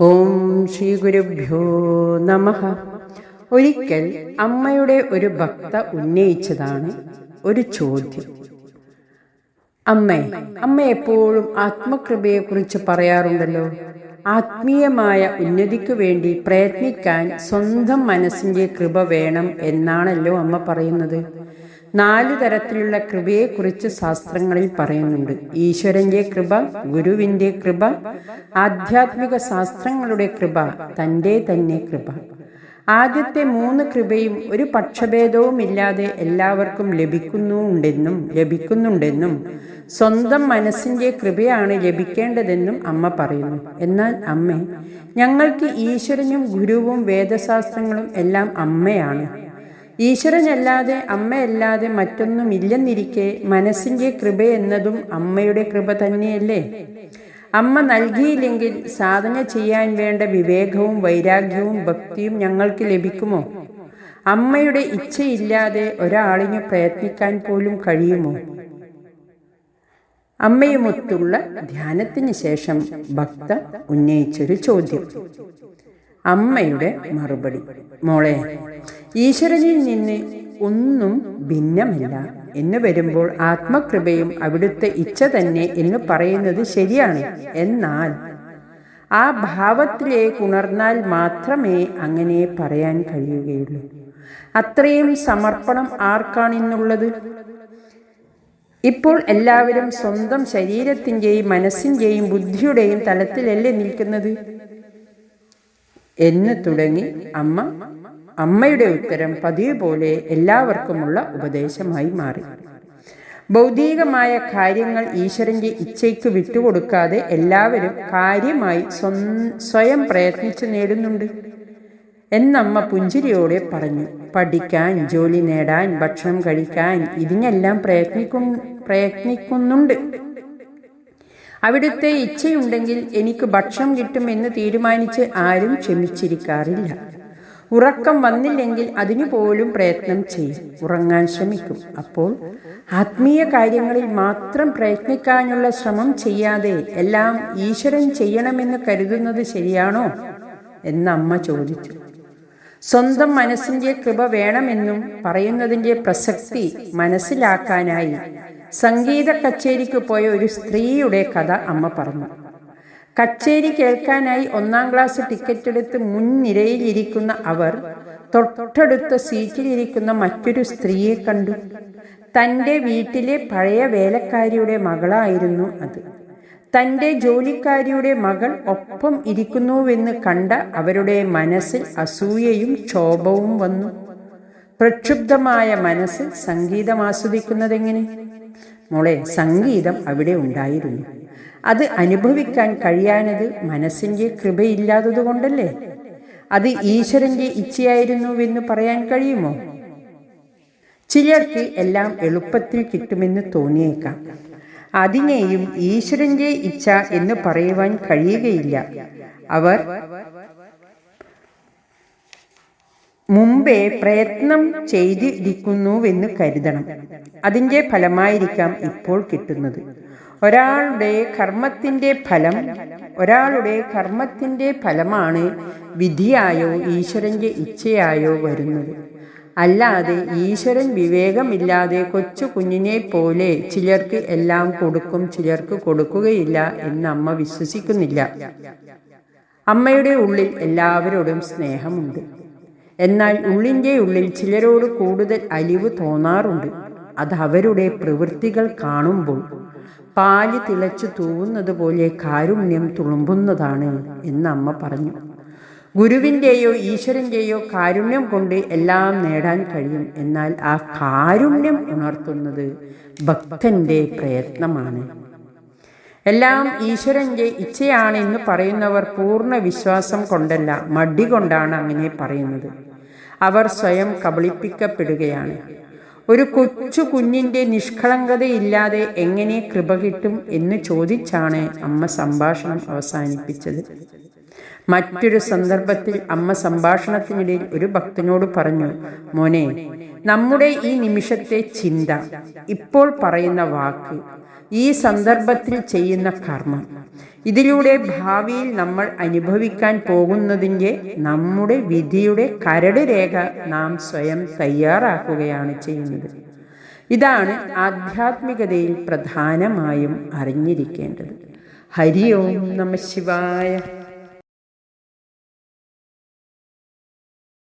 ഓം ശ്രീ ഗുരുഭ്യോ നമ. ഒരിക്കൽ അമ്മയുടെ ഒരു ഭക്ത ഉന്നയിച്ചതാണ് ഒരു ചോദ്യം. അമ്മേ അമ്മ എപ്പോഴും ആത്മകൃപയെക്കുറിച്ച് പറയാറുണ്ടല്ലോ. ആത്മീയമായ ഉന്നതിക്ക് വേണ്ടി പ്രയത്നിക്കാൻ സ്വന്തം മനസ്സിന്റെ കൃപ വേണം എന്നാണല്ലോ അമ്മ പറയുന്നത്. നാല് തരത്തിലുള്ള കൃപയെക്കുറിച്ച് ശാസ്ത്രങ്ങളിൽ പറയുന്നുണ്ട്. ഈശ്വരന്റെ കൃപ ഗുരുവിന്റെ കൃപ ആധ്യാത്മിക ശാസ്ത്രങ്ങളുടെ കൃപ തന്റെ തന്നെ കൃപ. ആദ്യത്തെ മൂന്ന് കൃപയും ഒരു പക്ഷഭേദവും ഇല്ലാതെ എല്ലാവർക്കും ലഭിക്കുന്നുണ്ടെന്നും ലഭിക്കുന്നുണ്ടെന്നും സ്വന്തം മനസ്സിന്റെ കൃപയാണ് ലഭിക്കേണ്ടതെന്നും അമ്മ പറയുന്നു. എന്നാൽ അമ്മ ഞങ്ങൾക്ക് ഈശ്വരനും ഗുരുവും വേദശാസ്ത്രങ്ങളും എല്ലാം അമ്മയാണ്. ഈശ്വരനല്ലാതെ അമ്മയല്ലാതെ മനസ്സിന്റെ കൃപ എന്നതും അമ്മയുടെ കൃപ തന്നെയല്ലേ? അമ്മ നൽകിയില്ലെങ്കിൽ സാധന ചെയ്യാൻ വേണ്ട വിവേകവും വൈരാഗ്യവും ഭക്തിയും ഞങ്ങൾക്ക് ലഭിക്കുമോ? അമ്മയുടെ ഇച്ഛയില്ലാതെ ഒരാളിന് പ്രയത്നിക്കാൻ പോലും കഴിയുമോ? അമ്മയുമൊത്തുള്ള ധ്യാനത്തിന് ശേഷം ഭക്ത ഉന്നയിച്ചൊരു ചോദ്യം. അമ്മയുടെ മറുപടി. മോളെ ഈശ്വരനിൽ നിന്ന് ഒന്നും ഭിന്നമല്ല. എന്ന് വരുമ്പോൾ ആത്മകൃപയും അവിടുത്തെ ഇച്ഛ തന്നെ എന്ന് പറയുന്നത് ശരിയാണ്. എന്നാൽ ആ ഭാവത്തിലേക്ക് ഉണർന്നാൽ മാത്രമേ അങ്ങനെ പറയാൻ കഴിയുകയുള്ളൂ. അത്രയും സമർപ്പണം ആർക്കാണിന്നുള്ളത്? ഇപ്പോൾ എല്ലാവരും സ്വന്തം ശരീരത്തിന്റെയും മനസ്സിന്റെയും ബുദ്ധിയുടെയും തലത്തിലല്ലേ നിൽക്കുന്നത്? എന്ന് തുടങ്ങി അമ്മ അമ്മയുടെ ഉത്തരം പതിവ് പോലെ എല്ലാവർക്കുമുള്ള ഉപദേശമായി മാറി. ഭൗതികമായ കാര്യങ്ങൾ ഈശ്വരന്റെ ഇച്ഛയ്ക്ക് വിട്ടുകൊടുക്കാതെ എല്ലാവരും കാര്യമായി സ്വയം പ്രയത്നിച്ചു നേടുന്നുണ്ട്. എന്നമ്മ പുഞ്ചിരിയോടെ പറഞ്ഞു പഠിക്കാൻ ജോലി നേടാൻ ഭക്ഷണം കഴിക്കാൻ ഇതിനെല്ലാം പ്രയത്നിക്കും പ്രയത്നിക്കുന്നുണ്ട്. അവിടുത്തെ ഇച്ഛയുണ്ടെങ്കിൽ എനിക്ക് ഭക്ഷണം കിട്ടുമെന്ന് തീരുമാനിച്ച് ആരും ക്ഷമിച്ചിരിക്കാറില്ല. ഉറക്കം വന്നില്ലെങ്കിൽ അതിനുപോലും പ്രയത്നം ചെയ്യും. ഉറങ്ങാൻ ശ്രമിക്കും. അപ്പോൾ ആത്മീയ കാര്യങ്ങളിൽ മാത്രം പ്രയത്നിക്കാനുള്ള ശ്രമം ചെയ്യാതെ എല്ലാം ഈശ്വരൻ ചെയ്യണമെന്ന് കരുതുന്നത് ശരിയാണോ എന്ന് അമ്മ ചോദിച്ചു. സ്വന്തം മനസ്സിന്റെ കൃപ വേണമെന്നും പറയുന്നതിന്റെ പ്രസക്തി മനസ്സിലാക്കാനായി സംഗീത കച്ചേരിക്ക് പോയ ഒരു സ്ത്രീയുടെ കഥ അമ്മ പറഞ്ഞു. കച്ചേരി കേൾക്കാനായി ഒന്നാം ക്ലാസ് ടിക്കറ്റ് എടുത്ത് മുൻനിരയിലിരിക്കുന്ന അവർ തൊട്ടടുത്ത സീറ്റിലിരിക്കുന്ന മറ്റൊരു സ്ത്രീയെ കണ്ടു. തന്റെ വീട്ടിലെ പഴയ വേലക്കാരിയുടെ മകളായിരുന്നു അത്. തന്റെ ജോലിക്കാരിയുടെ മകൾ ഒപ്പം ഇരിക്കുന്നുവെന്ന് കണ്ട അവരുടെ മനസ്സിൽ അസൂയയും ക്ഷോഭവും വന്നു. പ്രക്ഷുബ്ധമായ മനസ്സ് സംഗീതം ആസ്വദിക്കുന്നതെങ്ങനെ? മോളെ സംഗീതം അവിടെ ഉണ്ടായിരുന്നു. അത് അനുഭവിക്കാൻ കഴിയാനത് മനസ്സിന്റെ കൃപയില്ലാത്തതുകൊണ്ടല്ലേ അത് ഈശ്വരന്റെ ഇച്ഛയായിരുന്നുവെന്ന് പറയാൻ കഴിയുമോ? ചിലർക്ക് എല്ലാം എളുപ്പത്തിൽ കിട്ടുമെന്ന് തോന്നിയേക്കാം. അതിനെയും ഈശ്വരന്റെ ഇച്ഛ എന്ന് പറയുവാൻ കഴിയുകയില്ല. അവർ മുമ്പേ പ്രയത്നം ചെയ്തിരിക്കുന്നുവെന്ന് കരുതണം. അതിന്റെ ഫലമായിരിക്കാം ഇപ്പോൾ കിട്ടുന്നത്. ഒരാളുടെ കർമ്മത്തിന്റെ ഫലം ഒരാളുടെ കർമ്മത്തിന്റെ ഫലമാണ് വിധിയായോ ഈശ്വരന്റെ ഇച്ഛയായോ വരുന്നത്. അല്ലാതെ ഈശ്വരൻ വിവേകമില്ലാതെ കൊച്ചു കുഞ്ഞിനെ പോലെ ചിലർക്ക് എല്ലാം കൊടുക്കും ചിലർക്ക് കൊടുക്കുകയില്ല എന്ന് അമ്മ വിശ്വസിക്കുന്നില്ല. അമ്മയുടെ ഉള്ളിൽ എല്ലാവരോടും സ്നേഹമുണ്ട്. എന്നാൽ ഉള്ളിന്റെ ഉള്ളിൽ ചിലരോട് കൂടുതൽ അലിവ് തോന്നാറുണ്ട്. അത് അവരുടെ പ്രവൃത്തികൾ കാണുമ്പോൾ പാൽ തിളച്ചു തൂവുന്നത് പോലെ കാരുണ്യം തുളുമ്പുന്നതാണ് എന്ന് അമ്മ പറഞ്ഞു. ഗുരുവിന്റെയോ ഈശ്വരന്റെയോ കാരുണ്യം കൊണ്ട് എല്ലാം നേടാൻ കഴിയും. എന്നാൽ ആ കാരുണ്യം ഉണർത്തുന്നത് ഭക്തന്റെ പ്രയത്നമാണ്. എല്ലാം ഈശ്വരന്റെ ഇച്ഛയാണെന്ന് പറയുന്നവർ പൂർണ വിശ്വാസം കൊണ്ടല്ല മടി കൊണ്ടാണ് അങ്ങനെ പറയുന്നത്. അവർ സ്വയം കബളിപ്പിക്കപ്പെടുകയാണ്. ഒരു കൊച്ചു കുഞ്ഞിന്റെ നിഷ്കളങ്കതയില്ലാതെ എങ്ങനെ കൃപ കിട്ടും എന്ന് ചോദിച്ചാണ് അമ്മ സംഭാഷണം അവസാനിപ്പിച്ചത്. മറ്റൊരു സന്ദർഭത്തിൽ അമ്മ സംഭാഷണത്തിനിടയിൽ ഒരു ഭക്തനോട് പറഞ്ഞു മോനെ നമ്മുടെ ഈ നിമിഷത്തെ ചിന്ത ഇപ്പോൾ പറയുന്ന വാക്ക് ഈ സന്ദർഭത്തിൽ ചെയ്യുന്ന കർമ്മം. ഇതിലൂടെ ഭാവിയിൽ നമ്മൾ അനുഭവിക്കാൻ പോകുന്നതിന്റെ നമ്മുടെ വിധിയുടെ കരട് രേഖ നാം സ്വയം തയ്യാറാക്കുകയാണ് ചെയ്യുന്നത്. ഇതാണ് ആധ്യാത്മികതയിൽ പ്രധാനമായും അറിഞ്ഞിരിക്കേണ്ടത്. ഹരി ഓം നമ ശിവായ.